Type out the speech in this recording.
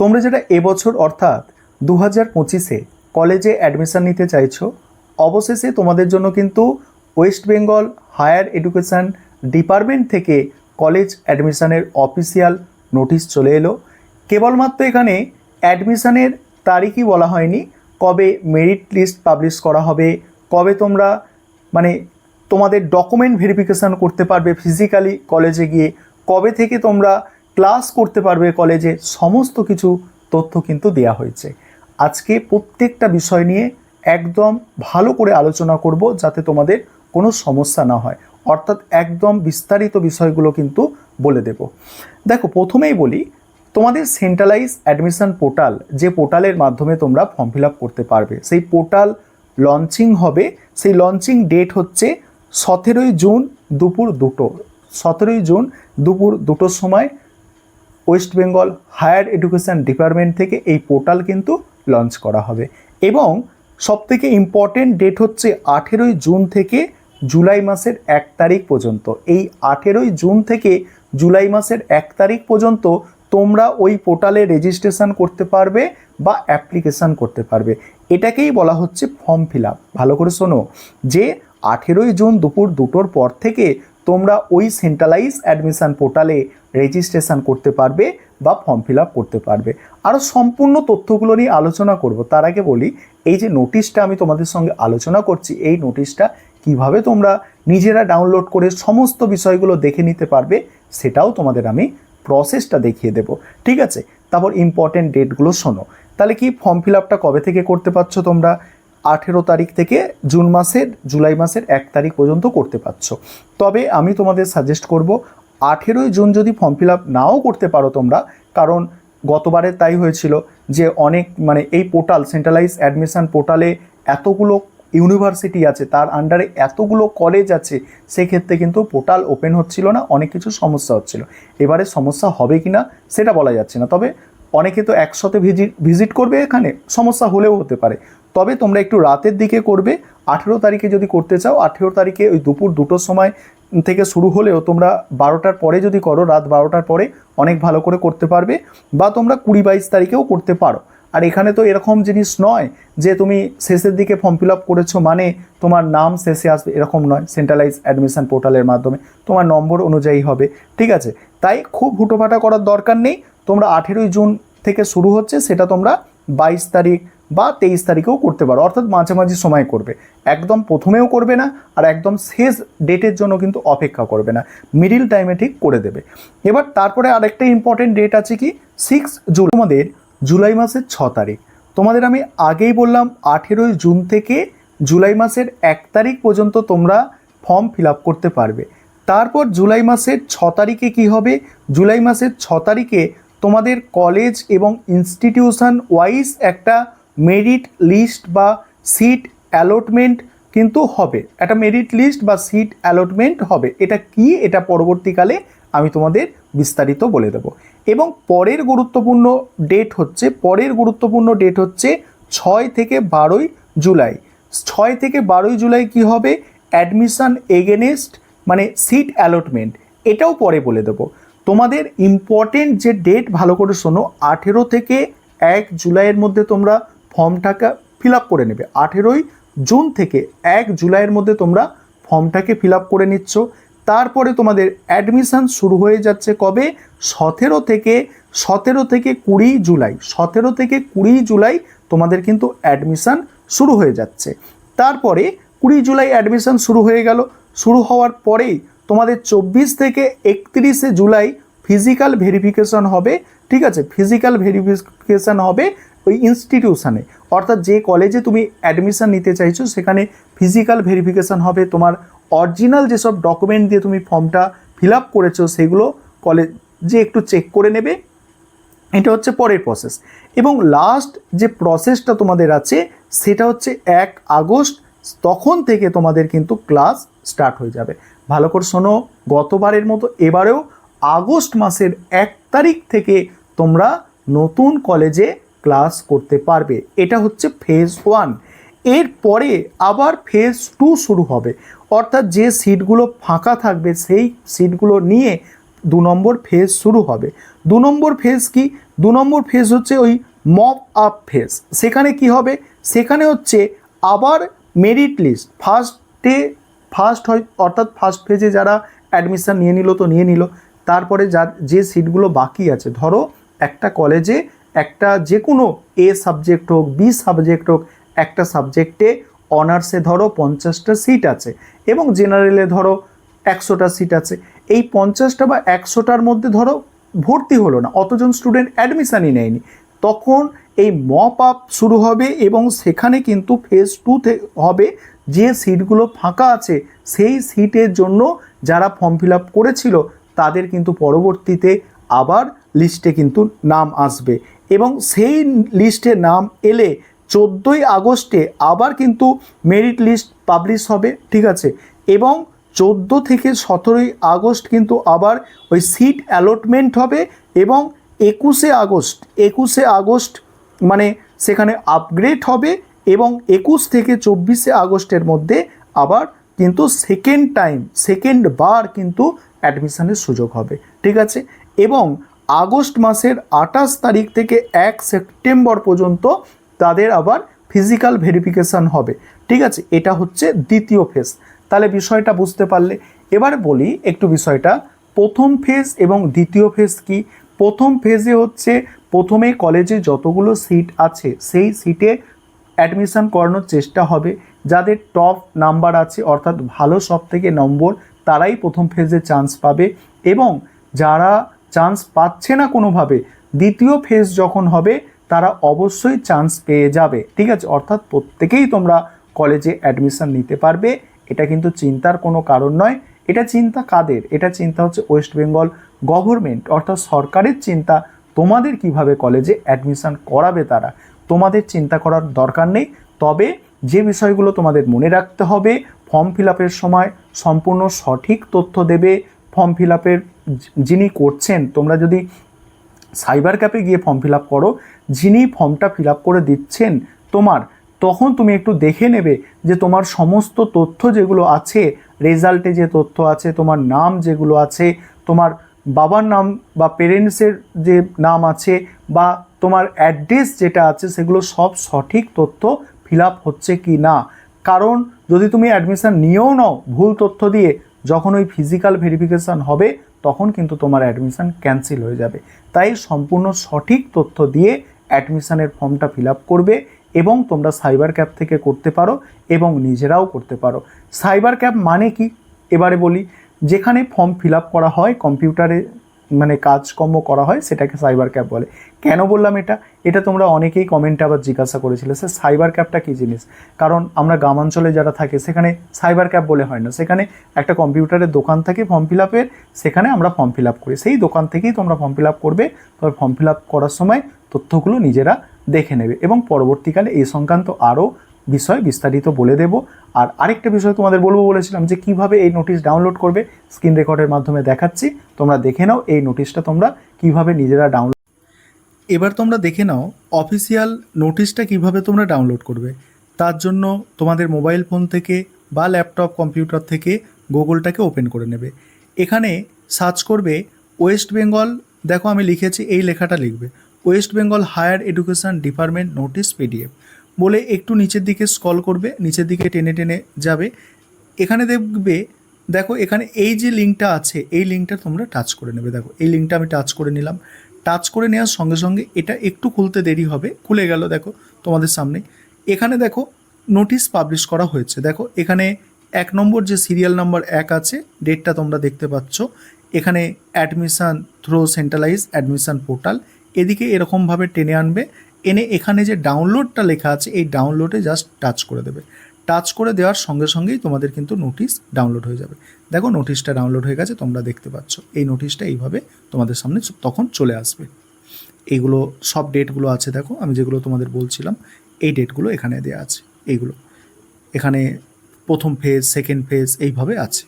তোমরা যেটা এবছর অর্থাৎ দু হাজার পঁচিশে কলেজে অ্যাডমিশান নিতে চাইছো, অবশেষে তোমাদের জন্য কিন্তু West Bengal higher education department থেকে কলেজ অ্যাডমিশানের অফিসিয়াল নোটিশ চলে এলো। কেবলমাত্র এখানে অ্যাডমিশানের তারিখই বলা হয়নি, কবে মেরিট লিস্ট পাবলিশ করা হবে, কবে তোমরা মানে তোমাদের ডকুমেন্ট ভেরিফিকেশান করতে পারবে ফিজিক্যালি কলেজে গিয়ে, কবে থেকে তোমরা ক্লাস করতে পারবে, কলেজে সমস্ত কিছু তথ্য কিন্তু দেওয়া হয়েছে। আজকে প্রত্যেকটা বিষয় নিয়ে একদম ভালো করে আলোচনা করব যাতে তোমাদের কোনো সমস্যা না হয়। অর্থাৎ একদম বিস্তারিত বিষয়গুলো কিন্তু বলে দেব। দেখো, প্রথমেই বলি, তোমাদের সেন্ট্রালাইজ অ্যাডমিশন পোর্টাল যে পোর্টালের মাধ্যমে তোমরা ফর্ম ফিল করতে পারবে, সেই পোর্টাল লঞ্চিং হবে, সেই লঞ্চিং ডেট হচ্ছে সতেরোই জুন দুপুর দুটো, সতেরোই জুন দুপুর দুটোর সময় West Bengal higher education department থেকে এই পোর্টাল কিন্তু লঞ্চ করা হবে। এবং সবথেকে ইম্পর্টেন্ট ডেট হচ্ছে আঠেরোই জুন থেকে জুলাই মাসের এক তারিখ পর্যন্ত। এই আঠেরোই জুন থেকে জুলাই মাসের এক তারিখ পর্যন্ত তোমরা ওই পোর্টালে রেজিস্ট্রেশন করতে পারবে বা অ্যাপ্লিকেশান করতে পারবে। এটাকেই বলা হচ্ছে ফর্ম ফিল আপ। ভালো করে শোনো, যে আঠেরোই জুন দুপুর দুটোর পর থেকে তোমরা ওই সেন্ট্রালাইজ অ্যাডমিশান পোর্টালে রেজিস্ট্রেশন করতে পারবে বা ফর্ম ফিল করতে পারবে। আরও সম্পূর্ণ তথ্যগুলো নিয়ে আলোচনা করব। তার আগে বলি, এই যে নোটিশটা আমি তোমাদের সঙ্গে আলোচনা করছি, এই নোটিশটা কীভাবে তোমরা নিজেরা ডাউনলোড করে সমস্ত বিষয়গুলো দেখে নিতে পারবে, সেটাও তোমাদের আমি প্রসেসটা দেখিয়ে দেব। ঠিক আছে? তারপর ইম্পর্টেন্ট ডেটগুলো শোনো। তাহলে কি ফর্ম ফিল আপটা কবে থেকে করতে পারছ তোমরা? আঠেরো তারিখ থেকে জুন মাসের, জুলাই মাসের এক তারিখ পর্যন্ত করতে পারছ। তবে আমি তোমাদের সাজেস্ট করব আঠেরোই জুন যদি ফর্ম ফিল আপ নাও করতে পারো তোমরা, কারণ গতবারে তাই হয়েছিল যে অনেক মানে এই পোর্টাল সেন্ট্রালাইজ অ্যাডমিশন পোর্টালে এতগুলো ইউনিভার্সিটি আছে, তার আন্ডারে এতগুলো কলেজ আছে, সেক্ষেত্রে কিন্তু পোর্টাল ওপেন হচ্ছিল না, অনেক কিছু সমস্যা হচ্ছিল। এবারে সমস্যা হবে কি না সেটা বলা যাচ্ছে না, তবে অনেকে তো একসাথে ভিজিট ভিজিট করবে এখানে, সমস্যা হলেও হতে পারে। তবে তোমরা একটু রাতের দিকে করবে। আঠেরো তারিখে যদি করতে চাও, আঠেরো তারিখে ওই দুপুর দুটোর সময় থেকে শুরু হলেও তোমরা বারোটার পরে যদি করো, রাত বারোটার পরে অনেক ভালো করে করতে পারবে বা তোমরা কুড়ি বাইশ তারিখেও করতে পারো। আর এখানে তো এরকম জিনিস নয় যে তুমি শেষের দিকে ফর্ম ফিল আপ করেছ মানে তোমার নাম শেষে আসবে, এরকম নয়। সেন্ট্রালাইজ অ্যাডমিশন পোর্টালের মাধ্যমে তোমার নম্বর অনুযায়ী হবে, ঠিক আছে? তাই খুব হুটোফাটা করার দরকার নেই। তোমরা আঠেরোই জুন থেকে শুরু হচ্ছে, সেটা তোমরা বাইশ তারিখ বা তেইশ তারিখেও করতে পারো, অর্থাৎ মাঝামাঝি সময় করবে। একদম প্রথমেও করবে না আর একদম শেষ ডেটের জন্য কিন্তু অপেক্ষা করবে না। মিডিল টাইমে ঠিক করে দেবে। এবার তারপরে আরেকটা ইম্পর্টেন্ট ডেট আছে কি? সিক্স জুন তোমাদের জুলাই মাসের ছ তারিখ। তোমাদের আমি আগেই বললাম, আঠেরোই জুন থেকে জুলাই মাসের এক তারিখ পর্যন্ত তোমরা ফর্ম ফিল আপ করতে পারবে। তারপর জুলাই মাসের ছ তারিখে কি হবে? জুলাই মাসের ছ তারিখে তোমাদের কলেজ এবং ইনস্টিটিউশন ওয়াইজ একটা মেরিট লিস্ট বা সিট অ্যালটমেন্ট কিন্তু হবে। একটা মেরিট লিস্ট বা সিট অ্যালটমেন্ট হবে। এটা কি? এটা পরবর্তীকালে আমি তোমাদের বিস্তারিত বলে দেব। এবং পরের গুরুত্বপূর্ণ ডেট হচ্ছে, পরের গুরুত্বপূর্ণ ডেট হচ্ছে ছয় থেকে বারোই জুলাই। ছয় থেকে বারোই জুলাই কি হবে? অ্যাডমিশন এগেনেস্ট মানে সিট অ্যালটমেন্ট এটাও পরে বলে দেবো। তোমাদের ইম্পর্টেন্ট যে ডেট ভালো করে শোনো, আঠেরো থেকে এক জুলাইয়ের মধ্যে তোমরা ফর্মটাকে ফিল আপ করে নেবে। আঠেরোই জুন থেকে এক জুলাইয়ের মধ্যে তোমরা ফর্মটাকে ফিল আপ করে নিচ্ছ। তারপরে তোমাদের অ্যাডমিশন শুরু হয়ে যাচ্ছে কবে? সতেরো থেকে সতেরো থেকে কুড়ি জুলাই। সতেরো থেকে কুড়ি জুলাই তোমাদের কিন্তু অ্যাডমিশন শুরু হয়ে যাচ্ছে। তারপরে কুড়ি জুলাই অ্যাডমিশন শুরু হয়ে গেল। শুরু হওয়ার পরেই তোমাদের চব্বিশ থেকে একত্রিশে জুলাই ফিজিক্যাল ভেরিফিকেশন হবে। ঠিক আছে? ফিজিক্যাল ভেরিফিকেশন হবে। ওই ইনস্টিটিউশানে অর্থাৎ যে কলেজে তুমি অ্যাডমিশান নিতে চাইছো, সেখানে ফিজিক্যাল ভেরিফিকেশন হবে। তোমার অরিজিনাল যেসব ডকুমেন্ট দিয়ে তুমি ফর্মটা ফিল আপ করেছ, সেগুলো কলেজে একটু চেক করে নেবে। এটা হচ্ছে পরের প্রসেস এবং লাস্ট যে প্রসেসটা তোমাদের আছে, সেটা হচ্ছে এক আগস্ট, তখন থেকে তোমাদের কিন্তু ক্লাস স্টার্ট হয়ে যাবে। ভালো করে শোনো, গতবারের মতো এবারেও আগস্ট মাসের এক তারিখ থেকে তোমরা নতুন কলেজে ক্লাস করতে পারবে। এটা হচ্ছে ফেজ ওয়ান এরপরে আবার ফেজ টু শুরু হবে। অর্থাৎ যে সিটগুলো ফাঁকা থাকবে, সেই সিটগুলো নিয়ে দু নম্বর ফেজ শুরু হবে। দু নম্বর ফেজ কি? দু নম্বর ফেজ হচ্ছে ওই মপ আপ ফেজ সেখানে কি হবে? সেখানে হচ্ছে আবার মেরিট লিস্ট ফার্স্টে ফার্স্ট হয়, অর্থাৎ ফার্স্ট ফেজে যারা অ্যাডমিশান নিয়ে নিল তো নিয়ে নিল। তারপরে যার যে সিটগুলো বাকি আছে, ধরো একটা কলেজে একটা যে কোনো এ সাবজেক্ট হোক বি সাবজেক্ট হোক, একটা সাবজেক্টে অনার্সে ধরো পঞ্চাশটা সিট আছে এবং জেনারেলে ধরো একশোটা সিট আছে। এই পঞ্চাশটা বা একশোটার মধ্যে ধরো ভর্তি হলো না, অতজন স্টুডেন্ট অ্যাডমিশানই নেয়নি। তখন এই মপ আপ শুরু হবে এবং সেখানে কিন্তু ফেজ টুতে হবে যে সিটগুলো ফাঁকা আছে, সেই সিটের জন্য যারা ফর্ম ফিল আপ করেছিল, তাদের কিন্তু পরবর্তীতে আবার লিস্টে কিন্তু নাম আসবে। এবং সেই লিস্টে নাম এলে চোদ্দোই আগস্টে আবার কিন্তু মেরিট লিস্ট পাবলিশ হবে, ঠিক আছে? এবং চোদ্দ থেকে সতেরোই আগস্ট কিন্তু আবার ওই সিট অ্যালটমেন্ট হবে এবং একুশে আগস্ট একুশে আগস্ট মানে সেখানে আপগ্রেড হবে এবং একুশ থেকে চব্বিশে আগস্টের মধ্যে আবার কিন্তু সেকেন্ড টাইম সেকেন্ড বার কিন্তু অ্যাডমিশনের সুযোগ হবে, ঠিক আছে? এবং আগস্ট মাসের আঠাশ তারিখ থেকে এক সেপ্টেম্বর পর্যন্ত তাদের আবার ফিজিক্যাল ভেরিফিকেশান হবে। ঠিক আছে? এটা হচ্ছে দ্বিতীয় ফেজ তাহলে বিষয়টা বুঝতে পারলে। এবার বলি একটু বিষয়টা। প্রথম ফেজ এবং দ্বিতীয় ফেজ কি? প্রথম ফেজে হচ্ছে প্রথমে কলেজে যতগুলো সিট আছে, সেই সিটে অ্যাডমিশন করানোর চেষ্টা হবে। যাদের টপ নাম্বার আছে, অর্থাৎ ভালো সব থেকে নম্বর, তারাই প্রথম ফেজে চান্স পাবে। এবং যারা চান্স পাচ্ছে না কোনোভাবে। দ্বিতীয় ফেজ যখন হবে, তারা অবশ্যই চান্স পেয়ে যাবে। ঠিক আছে? অর্থাৎ প্রত্যেকেই তোমরা কলেজে অ্যাডমিশন নিতে পারবে। এটা কিন্তু চিন্তার কোনো কারণ নয়। এটা চিন্তা কাদের? এটা চিন্তা হচ্ছে ওয়েস্ট বেঙ্গল গভর্নমেন্ট অর্থাৎ সরকারের চিন্তা। তোমাদের কীভাবে কলেজে অ্যাডমিশন করাবে তারা? তোমাদের চিন্তা করার দরকার নেই। তবে যে বিষয়গুলো তোমাদের মনে রাখতে হবে ফর্ম ফিল সময় সম্পূর্ণ সঠিক তথ্য দেবে ফর্ম ফিল আপের যিনি করছেন, তোমরা যদি সাইবার ক্যাপে গিয়ে ফর্ম ফিল আপ করো, যিনি ফর্মটা ফিল আপ করে দিচ্ছেন তোমার, তখন তুমি একটু দেখে নেবে যে তোমার সমস্ত তথ্য যেগুলো আছে রেজাল্টে যে তথ্য আছে, তোমার নাম যেগুলো আছে, তোমার বাবার নাম বা পেরেন্টসের যে নাম আছে, বা তোমার অ্যাড্রেস যেটা আছে, সেগুলো সব সঠিক তথ্য ফিল আপ হচ্ছে কি না কারণ যদি তুমি অ্যাডমিশান নিয়েও নাও ভুল তথ্য দিয়ে যখন ওই ফিজিক্যাল ভেরিফিকেশান হবে, তখন কিন্তু তোমার অ্যাডমিশান ক্যান্সেল হয়ে যাবে। তাই সম্পূর্ণ সঠিক তথ্য দিয়ে অ্যাডমিশানের ফর্মটা ফিল আপ করবে এবং তোমরা সাইবার ক্যাব থেকে করতে পারো এবং নিজেরাও করতে পারো। সাইবার ক্যাব মানে কি? এবারে বলি, যেখানে ফর্ম ফিল আপ করা হয় কম্পিউটারে মানে কাজকর্ম করা হয়, সেটাকে সাইবার ক্যাব বলে। কেন বললাম এটা? এটা তোমরা অনেকেই কমেন্টে আবার জিজ্ঞাসা করেছিলে স্যার সাইবার ক্যাপটা কী জিনিস? কারণ আমরা গ্রামাঞ্চলে যারা থাকে, সেখানে সাইবার ক্যাপ বলে হয় না। সেখানে একটা কম্পিউটারের দোকান থাকে ফর্ম ফিল আপের সেখানে আমরা ফর্ম ফিল আপ করি। সেই দোকান থেকেই তোমরা ফর্ম ফিল আপ করবে। তবে ফর্ম ফিল আপ করার সময় তথ্যগুলো নিজেরা দেখে নেবে। এবং পরবর্তীকালে এই সংক্রান্ত আরও বিষয় বিস্তারিত বলে দেব। আর আরেকটা বিষয় তোমাদের বলব বলেছিলাম যে কীভাবে এই নোটিশ ডাউনলোড করবে স্ক্রিন রেকর্ডের মাধ্যমে দেখাচ্ছি। তোমরা দেখে নাও এই নোটিশটা তোমরা কীভাবে নিজেরা ডাউনলোড এবার তোমরা দেখে নাও অফিসিয়াল নোটিশটা কীভাবে তোমরা ডাউনলোড করবে। তার জন্য তোমাদের মোবাইল ফোন থেকে বা ল্যাপটপ কম্পিউটার থেকে গুগলটাকে ওপেন করে নেবে। এখানে সার্চ করবে ওয়েস্ট বেঙ্গল দেখো আমি লিখেছি, এই লেখাটা লিখবে। West Bengal higher education department notice PDF বলে একটু নিচের দিকে স্কল করবে, নিচের দিকে টেনে টেনে যাবে। এখানে দেখবে, দেখো এখানে এই যে লিঙ্কটা আছে, এই লিঙ্কটা তোমরা টাচ করে নেবে। দেখো, এই লিঙ্কটা আমি টাচ করে নিলাম। টাচ করে নেওয়ার সঙ্গে সঙ্গে এটা একটু খুলতে দেরি হবে। খুলে গেল, দেখো, তোমাদের সামনে। এখানে দেখো নোটিশ পাবলিশ করা হয়েছে। দেখো, এখানে এক নম্বর যে সিরিয়াল নাম্বার এক আছে ডেটটা তোমরা দেখতে পাচ্ছ। এখানে admission through centralise admission portal এদিকে এরকমভাবে টেনে আনবে। এনে এখানে যে ডাউনলোডটা লেখা আছে, এই ডাউনলোডে জাস্ট টাচ করে দেবে। টাচ করে দেওয়ার সঙ্গে সঙ্গেই তোমাদের কিন্তু নোটিশ ডাউনলোড হয়ে যাবে। দেখো নোটিশটা ডাউনলোড হয়ে গেছে, তোমরা দেখতে পাচ্ছ। এই নোটিশটা এইভাবে তোমাদের সামনে তখন চলে আসবে। এইগুলো সব ডেটগুলো আছে, দেখো, আমি যেগুলো তোমাদের বলছিলাম, এই ডেটগুলো এখানে দেওয়া আছে। এইগুলো। এখানে প্রথম ফেজ সেকেন্ড ফেজ এইভাবে আছে।